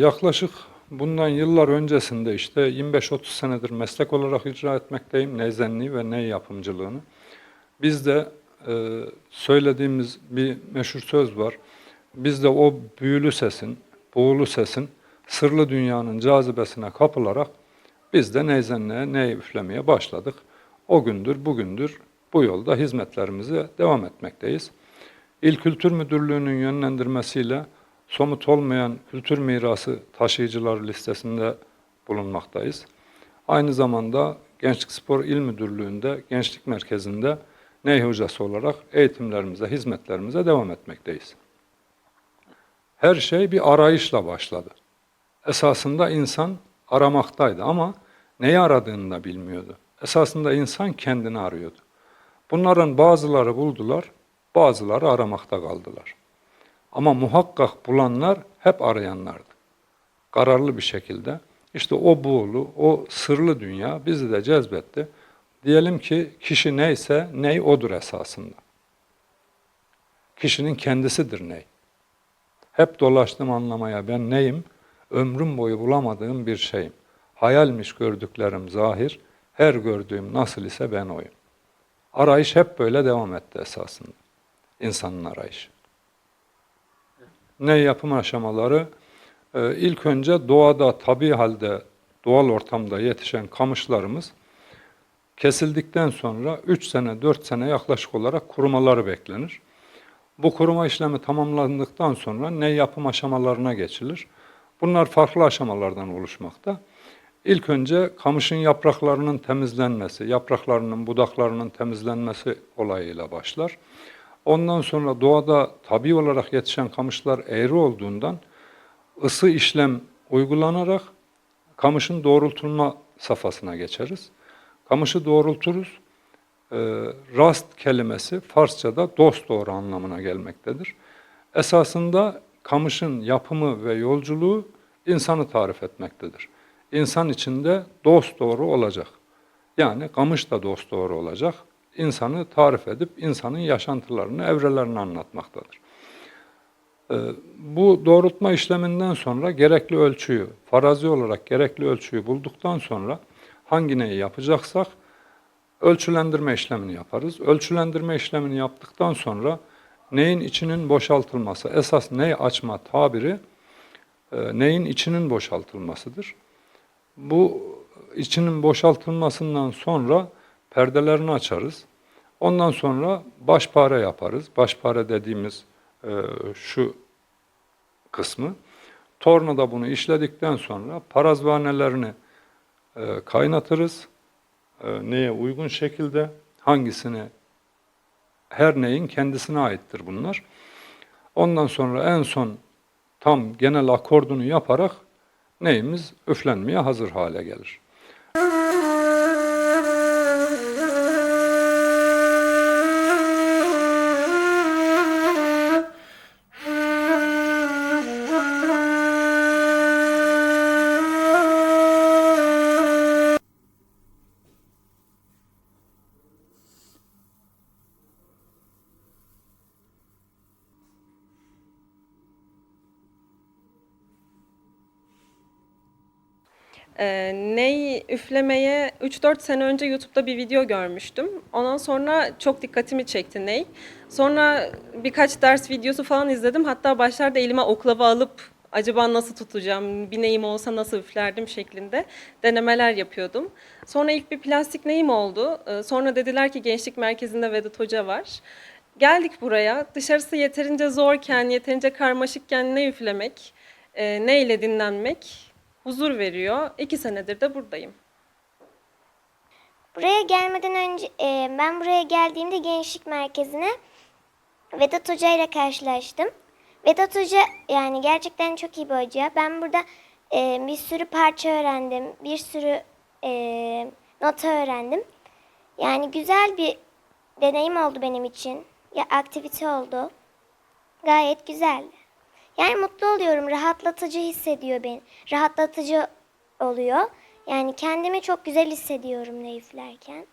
yaklaşık bundan yıllar öncesinde işte 25-30 senedir meslek olarak icra etmekteyim neyzenliği ve ney yapımcılığını. Bizde e, söylediğimiz bir meşhur söz var. Biz de o büyülü sesin, buğulu sesin sırlı dünyanın cazibesine kapılarak biz de neyzenliğe, ney üflemeye başladık. O gündür, bugündür bu yolda hizmetlerimize devam etmekteyiz. İl Kültür Müdürlüğü'nün yönlendirmesiyle somut olmayan kültür mirası taşıyıcılar listesinde bulunmaktayız. Aynı zamanda Gençlik Spor İl Müdürlüğü'nde, Gençlik Merkezi'nde ney hocası olarak eğitimlerimize, hizmetlerimize devam etmekteyiz. Her şey bir arayışla başladı. Esasında insan aramaktaydı ama neyi aradığını da bilmiyordu. Esasında insan kendini arıyordu. Bunların bazıları buldular, bazıları aramakta kaldılar. Ama muhakkak bulanlar hep arayanlardı. Kararlı bir şekilde. İşte o buğulu, o sırlı dünya bizi de cezbetti. Diyelim ki kişi neyse ney odur esasında. Kişinin kendisidir ney. Hep dolaştım anlamaya ben neyim? Ömrüm boyu bulamadığım bir şeyim. Hayalmiş gördüklerim zahir, her gördüğüm nasıl ise ben oyum. Arayış hep böyle devam etti esasında. İnsanın arayışı. Ne yapım aşamaları? Ee, ilk önce doğada, tabi halde, doğal ortamda yetişen kamışlarımız kesildikten sonra 3 sene, 4 sene yaklaşık olarak kurumaları beklenir. Bu kuruma işlemi tamamlandıktan sonra ne yapım aşamalarına geçilir. Bunlar farklı aşamalardan oluşmakta. İlk önce kamışın yapraklarının temizlenmesi, yapraklarının, budaklarının temizlenmesi olayıyla başlar. Ondan sonra doğada tabi olarak yetişen kamışlar eğri olduğundan ısı işlem uygulanarak kamışın doğrultulma safhasına geçeriz. Kamışı doğrulturuz. Ee, rast kelimesi Farsçada dost doğru anlamına gelmektedir. Esasında kamışın yapımı ve yolculuğu insanı tarif etmektedir. İnsan içinde dost doğru olacak. Yani kamış da dost doğru olacak. İnsanı tarif edip insanın yaşantılarını, evrelerini anlatmaktadır. Ee, bu doğrultma işleminden sonra gerekli ölçüyü, farazi olarak gerekli ölçüyü bulduktan sonra hangi neyi yapacaksak ölçülendirme işlemini yaparız. Ölçülendirme işlemini yaptıktan sonra neyin içinin boşaltılması, esas ney açma tabiri e, neyin içinin boşaltılmasıdır. Bu içinin boşaltılmasından sonra perdelerini açarız. Ondan sonra başpare yaparız. Başpare dediğimiz e, şu kısmı. Tornada bunu işledikten sonra parazvanelerini e, kaynatırız. E, neye uygun şekilde hangisini her neyin kendisine aittir bunlar. Ondan sonra en son tam genel akordunu yaparak neyimiz üflenmeye hazır hale gelir. Ee, ney üflemeye 3-4 sene önce YouTube'da bir video görmüştüm. Ondan sonra çok dikkatimi çekti ney. Sonra birkaç ders videosu falan izledim. Hatta başlarda elime oklava alıp acaba nasıl tutacağım, bir neyim olsa nasıl üflerdim şeklinde denemeler yapıyordum. Sonra ilk bir plastik neyim oldu. Ee, Sonra dediler ki gençlik merkezinde Vedat Hoca var. Geldik buraya. Dışarısı yeterince zorken, yeterince karmaşıkken ne üflemek, e, ne ile dinlenmek huzur veriyor. İki senedir de buradayım. Buraya gelmeden önce e, ben buraya geldiğimde gençlik merkezine Vedat Hoca ile karşılaştım. Vedat Hoca yani gerçekten çok iyi bir hoca. Ben burada e, bir sürü parça öğrendim, bir sürü e, nota öğrendim. Yani güzel bir deneyim oldu benim için. Ya aktivite oldu. Gayet güzeldi. Yani mutlu oluyorum, rahatlatıcı hissediyor beni. Rahatlatıcı oluyor. Yani kendimi çok güzel hissediyorum ne üflerken.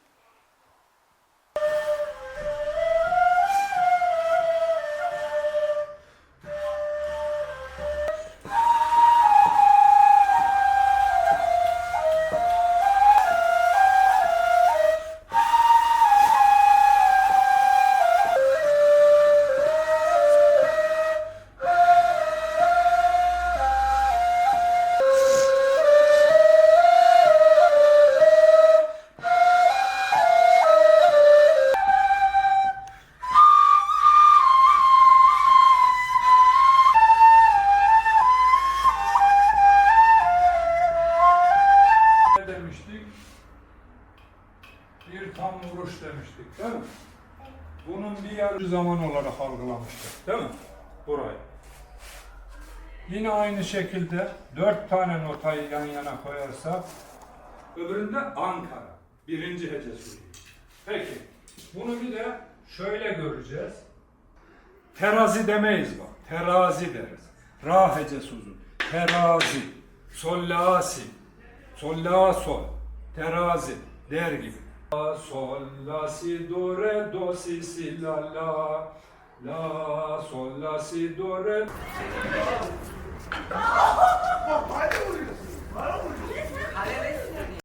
Zaman olarak algılamıştık değil mi? Burayı. Yine aynı şekilde dört tane notayı yan yana koyarsak öbüründe Ankara. Birinci hecesi. Peki. Bunu bir de şöyle göreceğiz. Terazi demeyiz bak. Terazi deriz. Ra hecesi uzun. Terazi. Sol la si. Sol. Terazi der gibi. Sol la si do re do si si la la. La sol la si do re. Bana vuruyorsun. Bana vuruyorsun.